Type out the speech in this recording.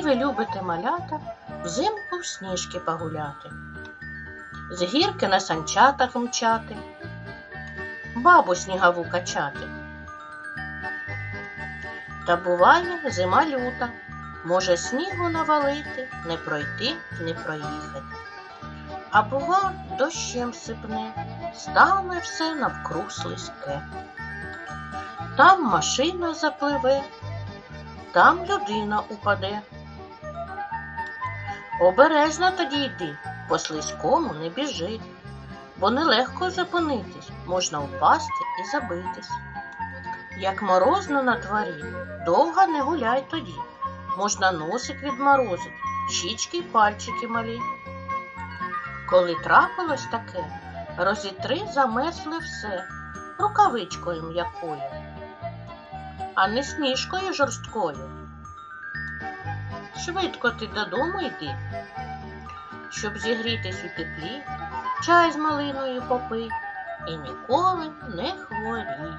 ви любите малята взимку в сніжки погуляти, з гірки на санчатах мчати, бабу снігову качати. Та буває зима люта, може снігу навалити, не пройти, не проїхати. А бува дощем сипне, стане все навкруг слизьке. Там машина запливе, там людина упаде. Обережно тоді йди, по слизькому не біжи, бо нелегко зупинитись, можна впасти і забитись. Як морозно на дворі, довго не гуляй тоді, можна носик відморозить, щічки й пальчики малі. Коли трапилось таке, розітри замерзли все рукавичкою м'якою, а не сніжкою жорсткою. Швидко ти додому йди, щоб зігрітись у теплі, чай з малиною попий і ніколи не хворій.